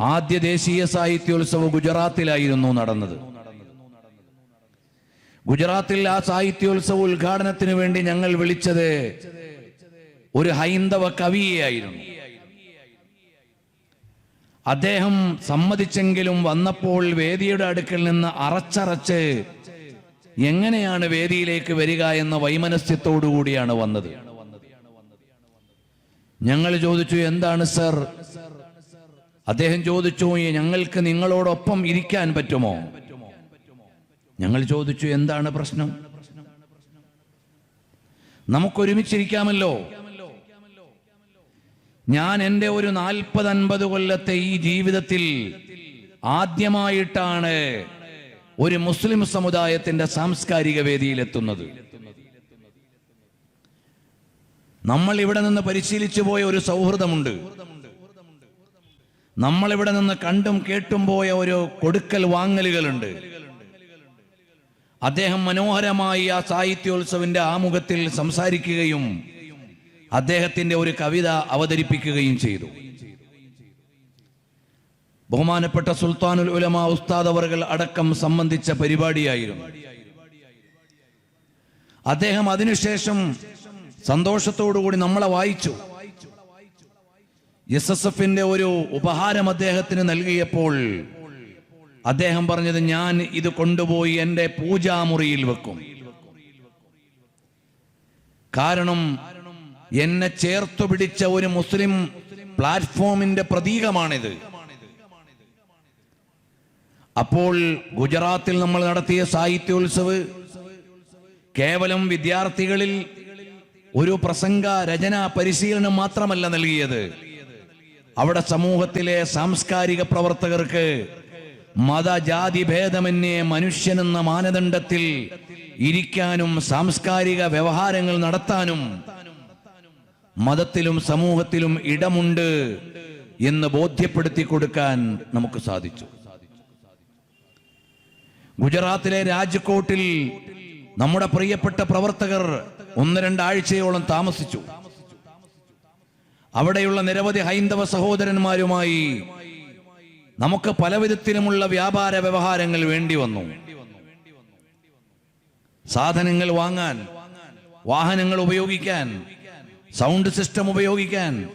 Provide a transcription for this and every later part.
ആദ്യ ദേശീയ സാഹിത്യോത്സവം ഗുജറാത്തിലായിരുന്നു നടന്നത്. ഗുജറാത്തിൽ ആ സാഹിത്യോത്സവ ഉദ്ഘാടനത്തിന് വേണ്ടി ഞങ്ങൾ വിളിച്ചത് ഒരു ഹൈന്ദവ കവിയെയായിരുന്നു. അദ്ദേഹം സമ്മതിച്ചെങ്കിലും വന്നപ്പോൾ വേദിയുടെ അടുക്കൽ നിന്ന് അറച്ചറച്ച് എങ്ങനെയാണ് വേദിയിലേക്ക് വരിക എന്ന വൈമനസ്യത്തോടുകൂടിയാണ് വന്നത്. ഞങ്ങൾ ചോദിച്ചു എന്താണ് സർ? അദ്ദേഹം ചോദിച്ചു ഞങ്ങൾക്ക് നിങ്ങളോടൊപ്പം ഇരിക്കാൻ പറ്റുമോ? ഞങ്ങൾ ചോദിച്ചു എന്താണ് പ്രശ്നം? നമുക്കൊരുമിച്ചിരിക്കാമല്ലോ. ഞാൻ എന്റെ ഒരു നാൽപ്പത് അൻപത് കൊല്ലത്തെ ഈ ജീവിതത്തിൽ ആദ്യമായിട്ടാണ് ഒരു മുസ്ലിം സമുദായത്തിന്റെ സാംസ്കാരിക വേദിയിലെത്തുന്നത്. നമ്മൾ ഇവിടെ നിന്ന് പരിശീലിച്ചു പോയ ഒരു സൗഹൃദമുണ്ട്. നമ്മൾ ഇവിടെ നിന്ന് കണ്ടും കേട്ടും പോയ ഒരു കൊടുക്കൽ വാങ്ങലുകളുണ്ട്. അദ്ദേഹം മനോഹരമായി ആ സാഹിത്യോത്സവിന്റെ ആമുഖത്തിൽ സംസാരിക്കുകയും അദ്ദേഹത്തിന്റെ ഒരു കവിത അവതരിപ്പിക്കുകയും ചെയ്തു. ബഹുമാനപ്പെട്ട സുൽത്താനുൽ ഉലമ ഉസ്താദ് അവർകൾ അടക്കം സംബന്ധിച്ച പരിപാടിയായിരുന്നു. അദ്ദേഹം അതിനുശേഷം സന്തോഷത്തോടുകൂടി നമ്മളെ വായിച്ചു. എസ് എസ് എഫിന്റെ ഒരു ഉപഹാരം അദ്ദേഹത്തിന് നൽകിയപ്പോൾ അദ്ദേഹം പറഞ്ഞത് ഞാൻ ഇത് കൊണ്ടുപോയി എന്റെ പൂജാമുറിയിൽ വെക്കും. കാരണം എന്നെ ചേർത്തു പിടിച്ച ഒരു മുസ്ലിം പ്ലാറ്റ്ഫോമിന്റെ പ്രതീകമാണിത്. അപ്പോൾ ഗുജറാത്തിൽ നമ്മൾ നടത്തിയ സാഹിത്യോത്സവ് കേവലം വിദ്യാർത്ഥികളിൽ ഒരു പ്രസംഗ രചന പരിശീലനം മാത്രമല്ല നൽകിയത്. അവിടെ സമൂഹത്തിലെ സാംസ്കാരിക പ്രവർത്തകർക്ക് മതജാതി ഭേദമന്യേ മനുഷ്യനെന്ന മാനദണ്ഡത്തിൽ ഇരിക്കാനും സാംസ്കാരിക വ്യവഹാരങ്ങൾ നടത്താനും മതത്തിലും സമൂഹത്തിലും ഇടമുണ്ട് എന്ന് ബോധ്യപ്പെടുത്തി കൊടുക്കാൻ നമുക്ക് സാധിച്ചു. ഗുജറാത്തിലെ രാജ്കോട്ടിൽ നമ്മുടെ പ്രിയപ്പെട്ട പ്രവർത്തകർ ഒന്ന് രണ്ടാഴ്ചയോളം താമസിച്ചു. അവിടെയുള്ള നിരവധി ഹൈന്ദവ സഹോദരന്മാരുമായി നമുക്ക് പലവിധത്തിലുമുള്ള വ്യാപാര വ്യവഹാരങ്ങൾ വേണ്ടി വന്നു. സാധനങ്ങൾ വാങ്ങാൻ വാഹനങ്ങൾ ഉപയോഗിക്കാൻ സൗണ്ട് സിസ്റ്റം ഉപയോഗിക്കാൻ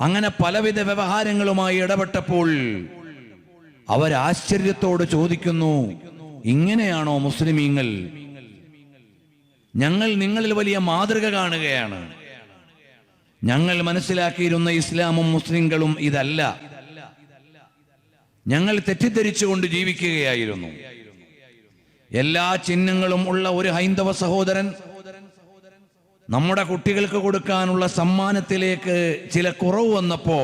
അങ്ങനെ പലവിധ വ്യവഹാരങ്ങളുമായി ഇടപെട്ടപ്പോൾ അവരാശ്ചര്യത്തോട് ചോദിക്കുന്നു ഇങ്ങനെയാണോ മുസ്ലിമീങ്ങൾ? ഞങ്ങൾ നിങ്ങളിൽ വലിയ മാതൃക കാണുകയാണ്. ഞങ്ങൾ മനസ്സിലാക്കിയിരുന്ന ഇസ്ലാമും മുസ്ലിങ്ങളും ഇതല്ല. ഞങ്ങൾ തെറ്റിദ്ധരിച്ചുകൊണ്ട് ജീവിക്കുകയായിരുന്നു. എല്ലാ ചിഹ്നങ്ങളും ഉള്ള ഒരു ഹൈന്ദവ സഹോദരൻ നമ്മുടെ കുട്ടികൾക്ക് കൊടുക്കാനുള്ള സമ്മാനത്തിലേക്ക് ചില കുറവ് വന്നപ്പോ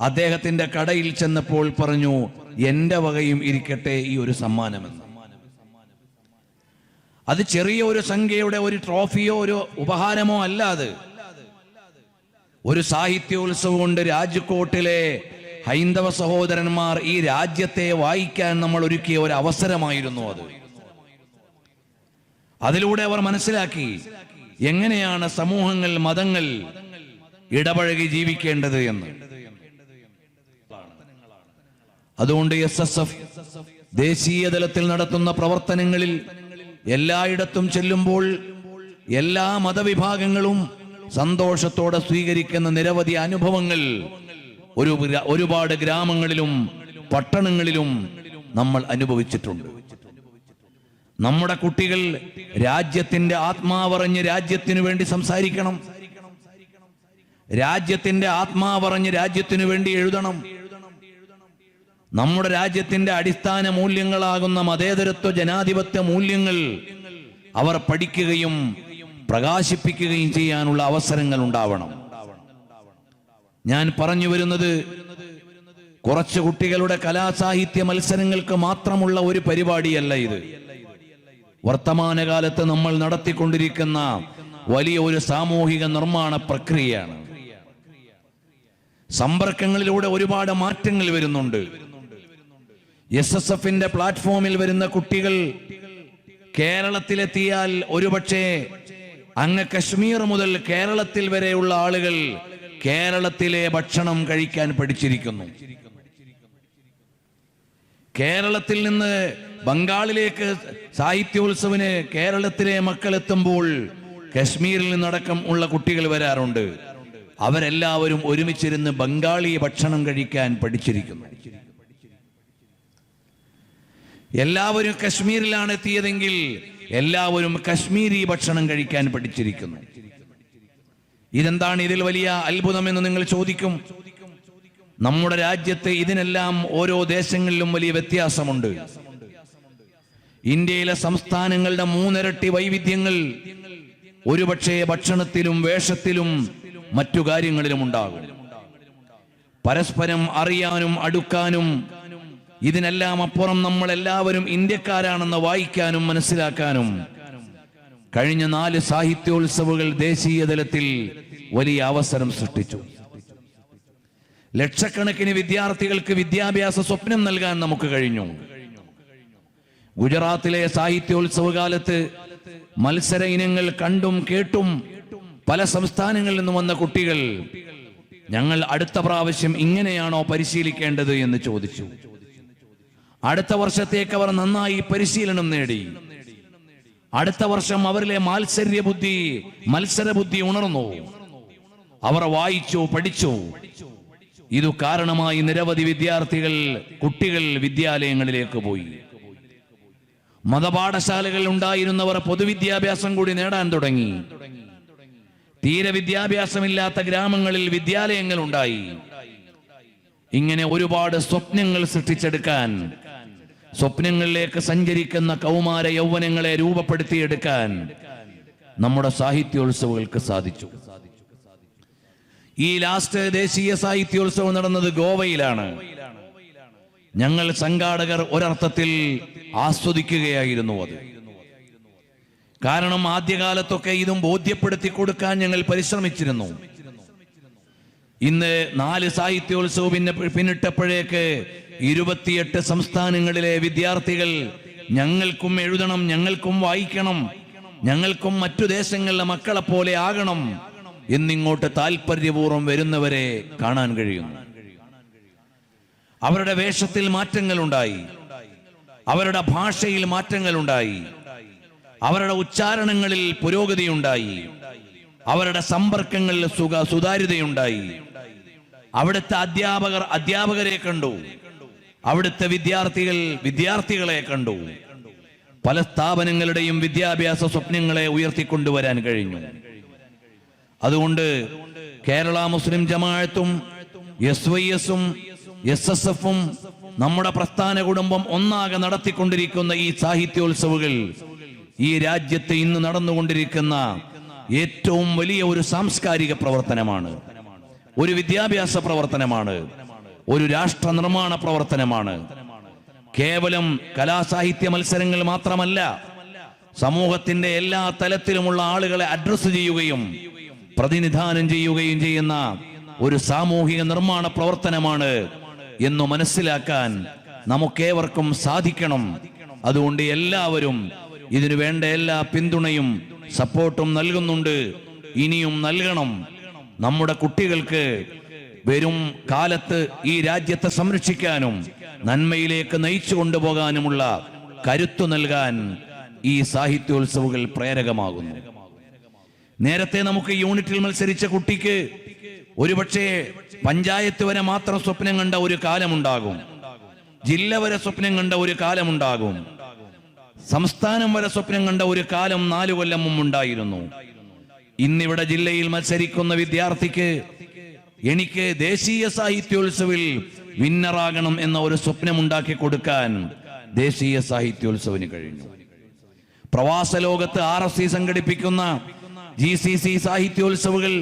അദ്ദേഹത്തിന്റെ കടയിൽ ചെന്നപ്പോൾ പറഞ്ഞു എന്റെ വകയും ഇരിക്കട്ടെ ഈ ഒരു സമ്മാനമെന്ന്. അത് ചെറിയ ഒരു സംഖ്യയുടെ ഒരു ട്രോഫിയോ ഒരു ഉപഹാരമോ അല്ല അത്. ഒരു സാഹിത്യോത്സവം ഉണ്ട് രാജ്കോട്ടിലെ ഹൈന്ദവ സഹോദരന്മാർ ഈ രാജ്യത്തെ വായിക്കാൻ നമ്മൾ ഒരുക്കിയ ഒരു അവസരമായിരുന്നു അത്. അതിലൂടെ അവർ മനസ്സിലാക്കി എങ്ങനെയാണ് സമൂഹങ്ങൾ മതങ്ങൾ ഇടപഴകി ജീവിക്കേണ്ടത് എന്ന്. അതുകൊണ്ട് എസ് എസ് എഫ് ദേശീയ തലത്തിൽ നടത്തുന്ന പ്രവർത്തനങ്ങളിൽ എല്ലായിടത്തും ചെല്ലുമ്പോൾ എല്ലാ മതവിഭാഗങ്ങളും സന്തോഷത്തോടെ സ്വീകരിക്കുന്ന നിരവധി അനുഭവങ്ങൾ ഒരു ഒരുപാട് ഗ്രാമങ്ങളിലും പട്ടണങ്ങളിലും നമ്മൾ അനുഭവിച്ചിട്ടുണ്ട്. നമ്മുടെ കുട്ടികൾ രാജ്യത്തിന്റെ ആത്മാവറിഞ്ഞ് രാജ്യത്തിനു വേണ്ടി സംസാരിക്കണം. രാജ്യത്തിന്റെ ആത്മാവറിഞ്ഞ് രാജ്യത്തിനു വേണ്ടി എഴുതണം. നമ്മുടെ രാജ്യത്തിന്റെ അടിസ്ഥാന മൂല്യങ്ങളാകുന്ന മതേതരത്വ ജനാധിപത്യ മൂല്യങ്ങൾ അവർ പഠിക്കുകയും പ്രകാശിപ്പിക്കുകയും ചെയ്യാനുള്ള അവസരങ്ങൾ ഉണ്ടാവണം. ഞാൻ പറഞ്ഞു വരുന്നത് കുറച്ച് കുട്ടികളുടെ കലാസാഹിത്യ മത്സരങ്ങൾക്ക് മാത്രമുള്ള ഒരു പരിപാടിയല്ല ഇത്. വർത്തമാനകാലത്ത് നമ്മൾ നടത്തിക്കൊണ്ടിരിക്കുന്ന വലിയ ഒരു സാമൂഹിക നിർമ്മാണ പ്രക്രിയയാണ്. സമ്പർക്കങ്ങളിലൂടെ ഒരുപാട് മാറ്റങ്ങൾ വരുന്നുണ്ട്. എസ് എസ് എഫിന്റെ പ്ലാറ്റ്ഫോമിൽ വരുന്ന കുട്ടികൾ കേരളത്തിലെത്തിയാൽ ഒരുപക്ഷെ അങ്ങ് കശ്മീർ മുതൽ കേരളത്തിൽ വരെയുള്ള ആളുകൾ കേരളത്തിലെ ഭക്ഷണം കഴിക്കാൻ പഠിച്ചിരിക്കുന്നു. കേരളത്തിൽ നിന്ന് ബംഗാളിലേക്ക് സാഹിത്യോത്സവിന് കേരളത്തിലെ മക്കൾ എത്തുമ്പോൾ കശ്മീരിൽ നിന്നടക്കം ഉള്ള കുട്ടികൾ വരാറുണ്ട്. അവരെല്ലാവരും ഒരുമിച്ചിരുന്ന് ബംഗാളി ഭക്ഷണം കഴിക്കാൻ പഠിച്ചിരിക്കുന്നു. എല്ലാവരും കശ്മീരിലാണ് എത്തിയതെങ്കിൽ എല്ലാവരും കശ്മീരി ഭക്ഷണം കഴിക്കാൻ പഠിച്ചിരിക്കുന്നു. ഇതെന്താണ് ഇതിൽ വലിയ അത്ഭുതമെന്ന് നിങ്ങൾ ചോദിക്കും? നമ്മുടെ രാജ്യത്തെ ഇതിനെല്ലാം ഓരോ ദേശങ്ങളിലും വലിയ വ്യത്യാസമുണ്ട്. ഇന്ത്യയിലെ സംസ്ഥാനങ്ങളുടെ മൂന്നിരട്ടി വൈവിധ്യങ്ങൾ ഒരുപക്ഷെ ഭക്ഷണത്തിലും വേഷത്തിലും മറ്റു കാര്യങ്ങളിലും ഉണ്ടാകും. പരസ്പരം അറിയാനും അടുക്കാനും ഇതിനെല്ലാം അപ്പുറം നമ്മൾ എല്ലാവരും ഇന്ത്യക്കാരാണെന്ന് വായിക്കാനും മനസ്സിലാക്കാനും. കഴിഞ്ഞ നാല് സാഹിത്യോത്സവങ്ങൾ ദേശീയ തലത്തിൽ വലിയ അവസരം സൃഷ്ടിച്ചു. ലക്ഷക്കണക്കിന് വിദ്യാർത്ഥികൾക്ക് വിദ്യാഭ്യാസ സ്വപ്നം നൽകാൻ നമുക്ക് കഴിഞ്ഞു. ഗുജറാത്തിലെ സാഹിത്യോത്സവ കാലത്ത് മത്സര ഇനങ്ങൾ കണ്ടും കേട്ടും പല സംസ്ഥാനങ്ങളിൽ നിന്ന് വന്ന കുട്ടികൾ ഞങ്ങൾ അടുത്ത പ്രാവശ്യം ഇങ്ങനെയാണോ പരിശീലിക്കേണ്ടത് എന്ന് ചോദിച്ചു. അടുത്ത വർഷത്തേക്ക് അവർ നന്നായി പരിശീലനം നേടി. അടുത്ത വർഷം അവരിലെ മാത്സര്യ ബുദ്ധി മത്സര ബുദ്ധി ഉണർന്നു. അവർ വായിച്ചു പഠിച്ചു. ഇതു കാരണമായി നിരവധി വിദ്യാർത്ഥികൾ കുട്ടികൾ വിദ്യാലയങ്ങളിലേക്ക് പോയി. മതപാഠശാലകൾ ഉണ്ടായിരുന്നവർ പൊതുവിദ്യാഭ്യാസം കൂടി നേടാൻ തുടങ്ങി. തീരെ വിദ്യാഭ്യാസമില്ലാത്ത ഗ്രാമങ്ങളിൽ വിദ്യാലയങ്ങൾ ഉണ്ടായി. ഇങ്ങനെ ഒരുപാട് സ്വപ്നങ്ങൾ സൃഷ്ടിച്ചെടുക്കാൻ സ്വപ്നങ്ങളിലേക്ക് സഞ്ചരിക്കുന്ന കൗമാര യൗവനങ്ങളെ രൂപപ്പെടുത്തിയെടുക്കാൻ നമ്മുടെ സാഹിത്യോത്സവങ്ങൾക്ക് സാധിച്ചു. ഈ ലാസ്റ്റ് ദേശീയ സാഹിത്യോത്സവം നടന്നത് ഗോവയിലാണ്. ഞങ്ങൾ സംഘാടകർ ഒരർത്ഥത്തിൽ ആസ്വദിക്കുകയായിരുന്നു അത്. കാരണം ആദ്യകാലത്തൊക്കെ ഇതും ബോധ്യപ്പെടുത്തി കൊടുക്കാൻ ഞങ്ങൾ പരിശ്രമിച്ചിരുന്നു. ഇന്ന് നാല് സാഹിത്യോത്സവം പിന്നെ പിന്നിട്ടപ്പോഴേക്ക് ഇരുപത്തിയെട്ട് സംസ്ഥാനങ്ങളിലെ വിദ്യാർത്ഥികൾ ഞങ്ങൾക്കും എഴുതണം ഞങ്ങൾക്കും വായിക്കണം ഞങ്ങൾക്കും മറ്റു ദേശങ്ങളിലെ മക്കളെ പോലെ ആകണം എന്നിങ്ങോട്ട് താല്പര്യപൂർവം വരുന്നവരെ കാണാൻ കഴിയുന്നു. അവരുടെ വേഷത്തിൽ മാറ്റങ്ങളുണ്ടായി. അവരുടെ ഭാഷയിൽ മാറ്റങ്ങളുണ്ടായി. അവരുടെ ഉച്ചാരണങ്ങളിൽ പുരോഗതിയുണ്ടായി. അവരുടെ സമ്പർക്കങ്ങളിൽ സുഖ സുതാര്യതയുണ്ടായി. അവിടുത്തെ അധ്യാപകർ അധ്യാപകരെ കണ്ടു. അവിടുത്തെ വിദ്യാർത്ഥികൾ വിദ്യാർത്ഥികളെ കണ്ടു. പല സ്ഥാപനങ്ങളുടെയും വിദ്യാഭ്യാസ സ്വപ്നങ്ങളെ ഉയർത്തിക്കൊണ്ടുവരാൻ കഴിഞ്ഞു. അതുകൊണ്ട് കേരള മുസ്ലിം ജമാഅത്തും എസ് വൈ എസും എസ് എസ് എഫും നമ്മുടെ പ്രസ്ഥാന കുടുംബം ഒന്നാകെ നടത്തിക്കൊണ്ടിരിക്കുന്ന ഈ സാഹിത്യോത്സവങ്ങൾ ഈ രാജ്യത്ത് ഇന്ന് നടന്നുകൊണ്ടിരിക്കുന്ന ഏറ്റവും വലിയ ഒരു സാംസ്കാരിക പ്രവർത്തനമാണ്. ഒരു വിദ്യാഭ്യാസ പ്രവർത്തനമാണ്. ഒരു രാഷ്ട്ര നിർമ്മാണ പ്രവർത്തനമാണ്. കേവലം കലാസാഹിത്യ മത്സരങ്ങൾ മാത്രമല്ല സമൂഹത്തിന്റെ എല്ലാ തലത്തിലുമുള്ള ആളുകളെ അഡ്രസ് ചെയ്യുകയും പ്രതിനിധാനം ചെയ്യുകയും ചെയ്യുന്ന ഒരു സാമൂഹിക നിർമ്മാണ പ്രവർത്തനമാണ് എന്ന് മനസ്സിലാക്കാൻ നമുക്കേവർക്കും സാധിക്കണം. അതുകൊണ്ട് എല്ലാവരും ഇതിനു വേണ്ട എല്ലാ പിന്തുണയും സപ്പോർട്ടും നൽകുന്നുണ്ട്. ഇനിയും നൽകണം. നമ്മുടെ കുട്ടികൾക്ക് വരും കാലത്ത് ഈ രാജ്യത്തെ സംരക്ഷിക്കാനും നന്മയിലേക്ക് നയിച്ചു കൊണ്ടുപോകാനുമുള്ള കരുത്തു നൽകാൻ ഈ സാഹിത്യോത്സവങ്ങൾ പ്രേരകമാകുന്നു. നേരത്തെ നമുക്ക് യൂണിറ്റിൽ മത്സരിച്ച കുട്ടിക്ക് ഒരുപക്ഷെ പഞ്ചായത്ത് വരെ മാത്രം സ്വപ്നം കണ്ട ഒരു കാലമുണ്ടാകും. ജില്ല വരെ സ്വപ്നം കണ്ട ഒരു കാലമുണ്ടാകും. സംസ്ഥാനം വരെ സ്വപ്നം കണ്ട ഒരു കാലം നാലു കൊല്ലം മുമ്പുണ്ടായിരുന്നു. ഇന്നിവിടെ ജില്ലയിൽ മത്സരിക്കുന്ന വിദ്യാർത്ഥിക്ക് എനിക്ക് ദേശീയ സാഹിത്യോത്സവിൽ വിന്നറാകണം എന്ന ഒരു സ്വപ്നം ഉണ്ടാക്കി കൊടുക്കാൻ ദേശീയ സാഹിത്യോത്സവിന് കഴിഞ്ഞു. പ്രവാസ ലോകത്ത് ആർ എസ് സി സംഘടിപ്പിക്കുന്ന ജി സി സി സാഹിത്യോത്സവുകൾ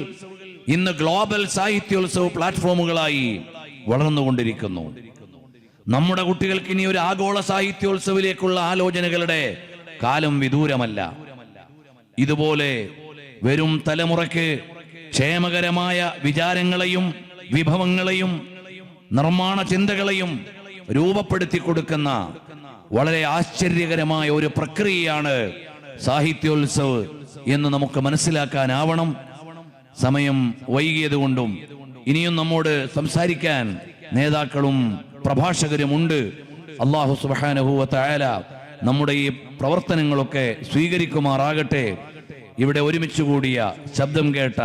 ഇന്ന് ഗ്ലോബൽ സാഹിത്യോത്സവ പ്ലാറ്റ്ഫോമുകളായി വളർന്നുകൊണ്ടിരിക്കുന്നു. നമ്മുടെ കുട്ടികൾക്ക് ഇനി ഒരു ആഗോള സാഹിത്യോത്സവിലേക്കുള്ള ആലോചനകളുടെ കാലം വിദൂരമല്ല. ഇതുപോലെ വരും തലമുറയ്ക്ക് ക്ഷേമകരമായ വിചാരങ്ങളെയും വിഭവങ്ങളെയും നിർമ്മാണ ചിന്തകളെയും രൂപപ്പെടുത്തി കൊടുക്കുന്ന വളരെ ആശ്ചര്യകരമായ ഒരു പ്രക്രിയയാണ് സാഹിത്യോത്സവ് എന്ന് നമുക്ക് മനസ്സിലാക്കാനാവണം. സമയം വൈകിയത് കൊണ്ടും ഇനിയും നമ്മോട് സംസാരിക്കാൻ നേതാക്കളും പ്രഭാഷകരും ഉണ്ട് അള്ളാഹു സുബാനഹുവ തായാല നമ്മുടെ ഈ പ്രവർത്തനങ്ങളൊക്കെ സ്വീകരിക്കുമാറാകട്ടെ. ഇവിടെ ഒരുമിച്ച് കൂടിയ ശബ്ദം കേട്ട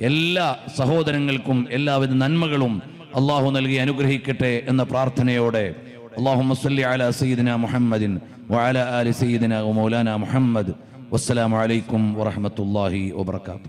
എല്ലാ സഹോദരങ്ങൾക്കും എല്ലാവിധ നന്മകളും അള്ളാഹു നൽകി അനുഗ്രഹിക്കട്ടെ എന്ന പ്രാർത്ഥനയോടെ. അള്ളാഹു അല സയ്യിദിന മുഹമ്മദിൻ വഅല ആലി സയ്യിദിന മൗലാന മുഹമ്മദ്. വസ്സലാമലൈക്കും വറഹമത്തല്ലാഹി വാത്തു